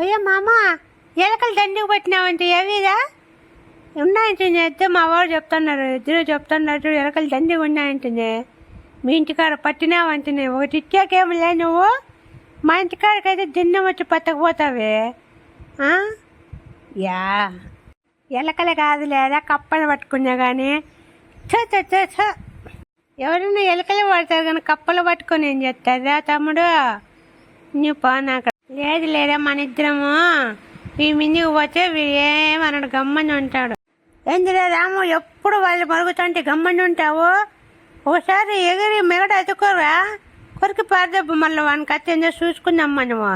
అయ్యో మామ ఎలకలు దండికి పెట్టినావంటే ఏవిరా ఉన్నాయంటేనే ఇద్దరు మా వాడు చెప్తున్నారు ఇద్దరు చెప్తున్నారు ఎలకలు దండిగా ఉన్నాయంటేనే. మీ ఇంటికాడ పట్టినావంటేనే ఒకటి ఇచ్చాకేమిలే నువ్వు? మా ఇంటికాడకైతే దిన్నం వచ్చి పట్టకపోతావే. యా. ఎలకలు కాదు లేదా కప్పలు పట్టుకున్నా కానీ చ చ చ ఎవరైనా ఎలకలు పడతారు కానీ కప్పలు పట్టుకొని ఏం చేస్తారా తమ్ముడు? నువ్వు పోనాక లేదు లేదా మన ఇద్దరము? ఈ మిందికి పోతే ఏమన్నాడు గమ్మని ఉంటాడు. ఏందిరా రాము ఎప్పుడు వాళ్ళు మరుగుతుంటే గమ్మని ఉంటావు? ఒకసారి ఎగిరి మెగడ ఎత్తుకోరా కొరికి పారదబ్బు మళ్ళీ వానికి అత్యంత చూసుకుందాం మనము.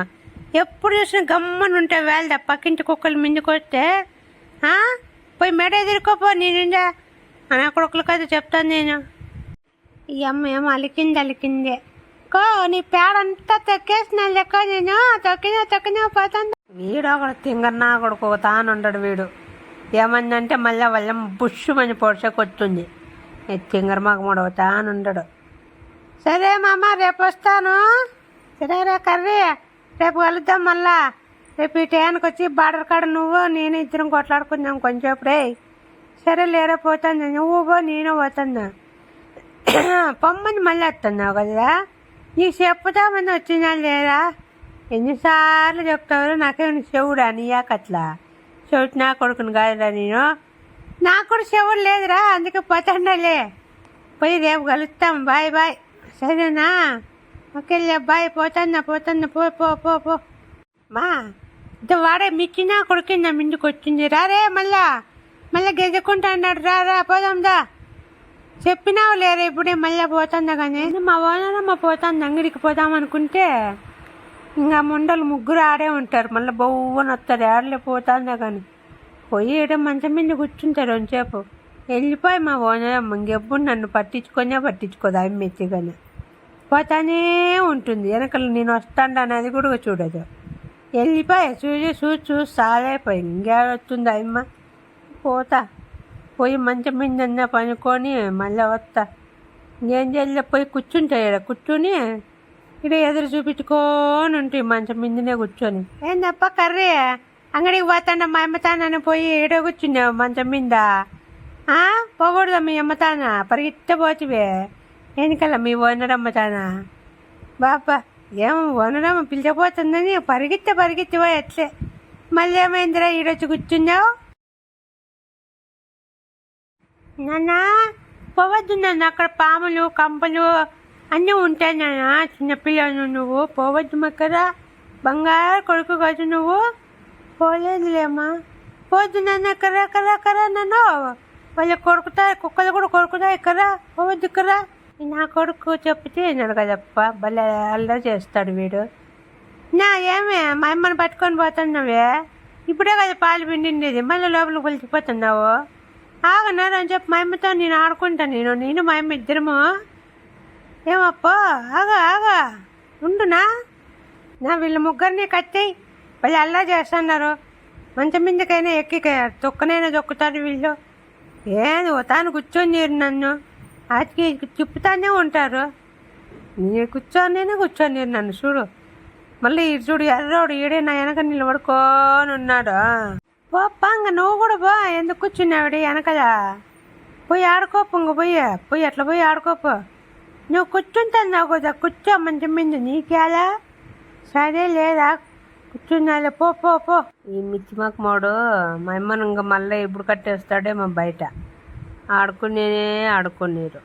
ఎప్పుడు చూసినా గమ్మని ఉంటావు వేళ పక్కింటి కుక్కలు మిందుకు వస్తే. పోయి మెడ ఎదుర్కోపో నేనుందా అన్న కొడుకుల కథ చెప్తాను నేను. ఈ అమ్మ ఏమో అలికింది అలికిందే. కో నీ పేడంతా తొక్కేసిన లెక్క నేను తొక్కినా తొక్కినా పోతాను వీడు ఒకడు తింగన్నా కొడుకు తానుండడు వీడు. ఏమందంటే మళ్ళీ వాళ్ళ బుష్ మని పొడిచకొచ్చింది తింగర్ మాకు తానుండడు సరే మామ రేపు వస్తాను. సరే రే కర్రీ. రేపు కలుద్దాం మళ్ళా. రేపు ఈ టైంకి వచ్చి బార్డర్ కాడ నువ్వు నేను ఇద్దరం కొట్లాడుకుందాం కొంచెంప్పుడే సరే లేరా పోతాను నువ్వు పో నేను పోతాను. పొమ్మని మళ్ళీ వస్తున్నావు కదా. నీకు చెప్పుదామని వచ్చినా లేదా ఎన్నిసార్లు చెప్తావు నాకేమైనా చెవుడా నీయాకట్లా చెవిటి నా కొడుకుని కాదురా నేను. నాకు కూడా చెవుడు లేదురా అందుకే పోతాండలే పోయి రేపు కలుస్తాం బాయ్ బాయ్. సరేనా? ఓకేలే బాయ్. పోతాన్నా పోతాన్నా పో పో పో పో. మా ఇంత వాడే మిచ్చినా కొడుకున్నా ముందుకు వచ్చింది రారే మళ్ళా. మళ్ళీ గెజకుంటా అన్నాడు. రా రా పోదాందా చెప్పినావు లేరా? ఇప్పుడే మళ్ళీ పోతుందా కానీ? మా ఓనరమ్మ పోతాను అంగడికి పోదాం అనుకుంటే ఇంకా ముండలు ముగ్గురు ఆడే ఉంటారు. మళ్ళీ బొవ్వని వస్తారు ఆడలే పోతుందా కానీ? పోయి ఏడో మంచం మీద కూర్చుంటారు కొంచెంసేపు. వెళ్ళిపోయి మా ఓనరమ్మ ఇంకెప్పుడు నన్ను పట్టించుకొనే పట్టించుకోదు అవి మెచ్చిగానే పోతానే ఉంటుంది. వెనకలు నేను వస్తాను అనేది కూడా చూడదు. వెళ్ళిపోయి చూసి చూసి చూసి సాలైపోయి ఇంకేడొస్తుంది అమ్మ? పోతా. పోయి మంచం మీద పనుకొని మళ్ళీ వస్తా నేను చెల్లి పోయి కూర్చుంటా ఇక్కడ కూర్చుని ఇక్కడ ఎదురు చూపించుకొని ఉంటాయి మంచం మీదనే కూర్చొని. ఏందప్ప కర్రీ? అంగడికి పోతాన మా అమ్మతానని పోయి ఈడ కూర్చున్నావు మంచం మీద. ఆ? మీ అమ్మతాన పరిగెత్త పోతివే. వెనకాల మీ ఓనరమ్మతానా బాబా ఏం ఓనరమ్మ పిలిచపోతుందని పరిగెత్త పరిగెత్తివా ఎట్లే. మళ్ళీ ఏమైందిరా ఈరోజు కూర్చున్నావు? నాన్న పోవద్దు నాన్న అక్కడ పాములు కంపలు అన్నీ ఉంటాయి నాన్న చిన్నపిల్లలు నువ్వు. పోవద్దు మక్కరా బంగారు కొడుకు కాదు నువ్వు. పోలేదులేమ్మా పోవద్దు నాన్న కర్రా కర్రా కర్రా నన్ను. వాళ్ళు కొరుకుతాయి కుక్కలు కూడా కొరుకుతాయి కర్రా పోవద్దు కర్రా నా కొడుకు చెప్తే విన్నాడు కదప్ప. భలే అల్లరి చేస్తాడు వీడు. నా ఏమే మా అమ్మని పట్టుకొని పోతున్నావే? ఇప్పుడే కదా పాలు పిండిండేది. మళ్ళీ లోపలికి కొలిచిపోతున్నావు ఆగన్నారు అని చెప్పి మా అమ్మతో నేను ఆడుకుంటాను నేను నేను మా అమ్మ ఇద్దరము. ఏమప్పో? ఆగా ఆగా. ఉండునా? నా వీళ్ళ ముగ్గురిని కట్టేయి. వాళ్ళు అల్లా చేస్తున్నారు. మంచం మీదకైనా ఎక్కి తొక్కనైనా తొక్కుతారు వీళ్ళు. ఏది తాను కూర్చొని నన్ను. ఆటికి తిప్పుతానే ఉంటారు. నేను కూర్చొని కూర్చొని నన్ను చూడు. మళ్ళీ ఇటు చూడు ఎర్రోడు ఈడే నా వెనక నిలబడుకోనున్నాడు. ఉన్నాడు పోప్పంగ నువ్వు కూడా పో ఎందుకు కూర్చున్నావిడి వెనకల? పోయి ఆడుకోపు ఇంక పోయి పోయి అట్లా పోయి ఆడుకోపు. నువ్వు కూర్చుంటున్నావు కదా కూర్చో మంచి మీద నీకేలా? సరే లేదా? కూర్చున్నాలే పో పో పో. ఈ మిచ్చి మాడు మా అమ్మను ఇంకా మళ్ళీ ఇప్పుడు కట్టేస్తాడేమో బయట. ఆడుకునేనే ఆడుకునేరు.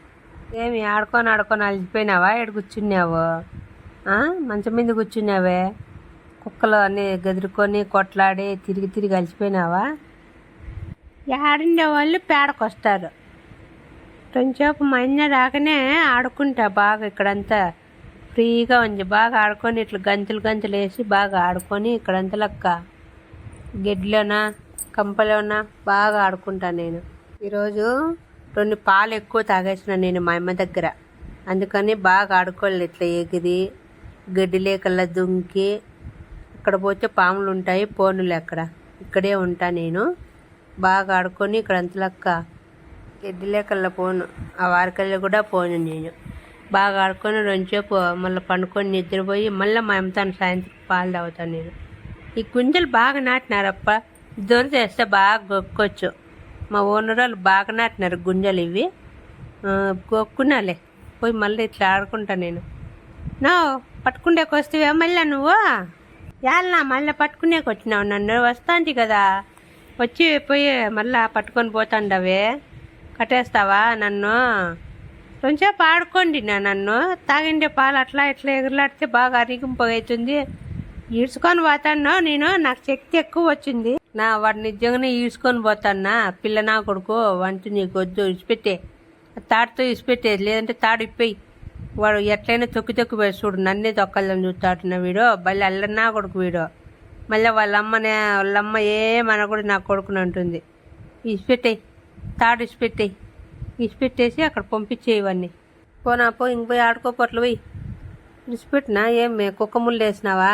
ఏమి ఆడుకొని ఆడుకొని అలిసిపోయినావా? ఇక్కడ కూర్చున్నావు? మంచం మీద కూర్చున్నావే? కుక్కలు అన్నీ గదురుకొని కొట్లాడి తిరిగి తిరిగి అలసిపోయినావా ఆడిండే వాళ్ళు పేడకొస్తారు. కొంచెంసేపు మా అన్న రాకనే ఆడుకుంటా బాగా ఇక్కడంతా. ఫ్రీగా ఉంది. బాగా ఆడుకొని ఇట్లా గంతులు గంతులు వేసి బాగా ఆడుకొని ఇక్కడంతా లెక్క. గెడ్లోనా కంపలోనా బాగా ఆడుకుంటా నేను. ఈరోజు రెండు పాలు ఎక్కువ తాగేసిన నేను మా అమ్మ దగ్గర. అందుకని బాగా ఆడుకోలేదు ఇట్లా ఎగిరి గడ్డి లేకల్లా దుంకి అక్కడ పోతే పాములు ఉంటాయి పోనులు అక్కడ. ఇక్కడే ఉంటా నేను. బాగా ఆడుకొని ఇక్కడ అంతలక్క ఎడ్డిలేకల్ల పోను. ఆ వారికల్లా కూడా పోను నేను. బాగా ఆడుకొని రెండుసేపు మళ్ళీ పండుకొని నిద్రపోయి మళ్ళీ మా అమ్మతాను సాయంత్రం పాలు తాగుతాను నేను. ఈ గుంజలు బాగా నాటినారప్ప. దొర చేస్తే బాగా గొక్కొచ్చు. మా ఓనర్ వాళ్ళు బాగా నాటినారు గుంజలు ఇవి. గొక్కునాలే పోయి మళ్ళీ ఇట్లా ఆడుకుంటా నేను. నా పట్టుకుండేకి వస్తావే మళ్ళీ నువ్వు? యాళ్ళ మళ్ళీ పట్టుకునేకి వచ్చినావు నన్ను వస్తాంటి కదా. వచ్చి పోయి మళ్ళా పట్టుకొని పోతాండవే. కట్టేస్తావా నన్ను? కొంచెంసేపు ఆడుకోండి నా నన్ను. తాగిండే పాలు అట్లా ఇట్లా ఎగురులాడితే బాగా అరిగింపగవుతుంది ఈడ్చుకొని పోతాను నేను. నాకు శక్తి ఎక్కువ వచ్చింది. నా వాడు నిజంగానే ఈడ్చుకొని పోతానా పిల్ల నా కొడుకు వంట నీకు వద్దు ఇసిపెట్టే తాడుతో ఇసిపెట్టేది లేదంటే తాడు ఇప్పేయి. వాడు ఎట్లయినా తొక్కి తొక్కి పోయి చూడు నన్నే తొక్కలని చూస్తాడున్న వీడు. మళ్ళీ అల్లన్నా కొడుకు వీడు. మళ్ళీ వాళ్ళమ్మనే వాళ్ళమ్మ వాళ్ళ మన ఏమనకూడదు నా కొడుకుని అంటుంది. ఇసిపెట్టేయి తాడు ఇసిపెట్టేయి ఇసిపెట్టేసి అక్కడ పంపించే ఇవన్నీ. పోనా పో ఇంక పోయి ఆడుకోపట్లు పోయి. ఇసిపెట్టినా ఏం కుక్క ముళ్ళు వేసినావా?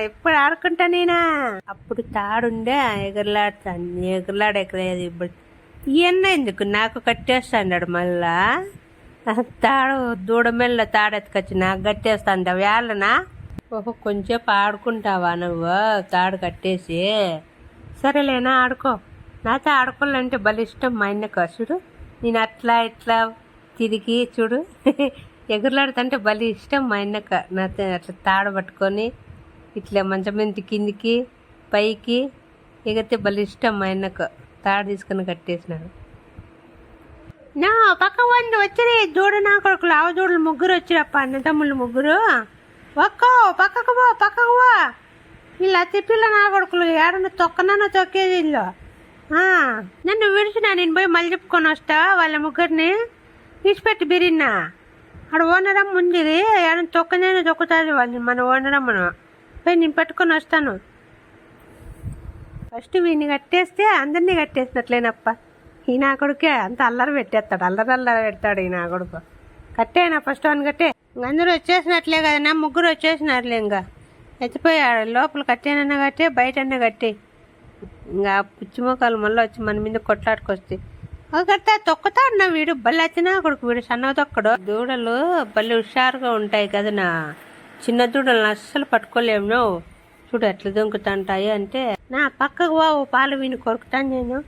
ఎప్పుడు ఆడుకుంటా నేనా? అప్పుడు తాడుండే ఎగరలాడుతాను ఎగరలాడెక్కలేదు ఇప్పుడు. ఈయన్న ఎందుకు నాకు కట్టేస్తాడు మళ్ళా? తాడు దూడమెల్ల తాడెత్తుకొచ్చి నాకు కట్టేస్తాండ వేళ్ళనా ఓహో కొంచెంసేపు ఆడుకుంటావా నువ్వు? తాడు కట్టేసి. సరేలేనా ఆడుకో. నాతో ఆడుకోవాలంటే భలే ఇష్టం మా ఆయనకు. చూడు నేను అట్లా ఇట్లా తిరిగి చూడు. ఎగురులాడుతుంటే భలే ఇష్టం మా ఆయనకు. నాతో అట్లా తాడు పట్టుకొని ఇట్లా మంచం మీద కిందికి పైకి ఎగితే భలే ఇష్టం మా ఆయనకు. తాడు తీసుకొని కట్టేసినాడు. నా పక్క వంద వచ్చినాయి. దూడ నా కొడుకులు ఆవ దూడలు ముగ్గురు వచ్చిరప్ప అన్నదమ్ములు ముగ్గురు. ఒక్కో పక్కకు పో పక్కకు పో. వీళ్ళు అతి పిల్ల నా కొడుకులు ఏడన్నా తొక్కనన్న తొక్కేది వీళ్ళు నన్ను విడిచినా నేను పోయి మళ్ళీ చెప్పుకొని వస్తా వాళ్ళ ముగ్గురిని. విడిచిపెట్టి బిరిన్నా. ఆడ ఓనరమ్మ ఉంది ఏడన్నా తొక్కనైనా తొక్కుతుంది వాళ్ళు మన ఓనరమ్మను. పోయి నేను పెట్టుకొని వస్తాను. ఫస్ట్ వీడిని కట్టేస్తే అందరినీ కట్టేసినట్లేనప్ప. ఈ నా కొడుకే అంత అల్లరి పెట్టేస్తాడు అల్లరి అల్లరి పెడతాడు ఈ నా కొడుకు. కట్టేనా ఫస్ట్ వన్ కట్టే? ఇంక అందరూ వచ్చేసినట్లే కదన్నా ముగ్గురు వచ్చేసినట్లే ఇంకా. ఎత్తిపోయాడు లోపల కట్టేనన్నా కట్టే బయటన్నా కట్టే. ఇంకా పిచ్చి మొక్కలు మళ్ళీ వచ్చి మన మీద కొట్లాడుకొస్తే. అది కడితే తొక్కుతాడు నా వీడు బల్లి వచ్చినా కొడుకు వీడు సన్న తొక్కడు. దూడలు బల్లి హుషారుగా ఉంటాయి కదనా చిన్న దూడలను అస్సలు పట్టుకోలేము నువ్వు. చూడు ఎట్లా దొంకుతుంటాయి అంటే నా పక్కకు బావు పాలు వీని కొరుకుతాను నేను.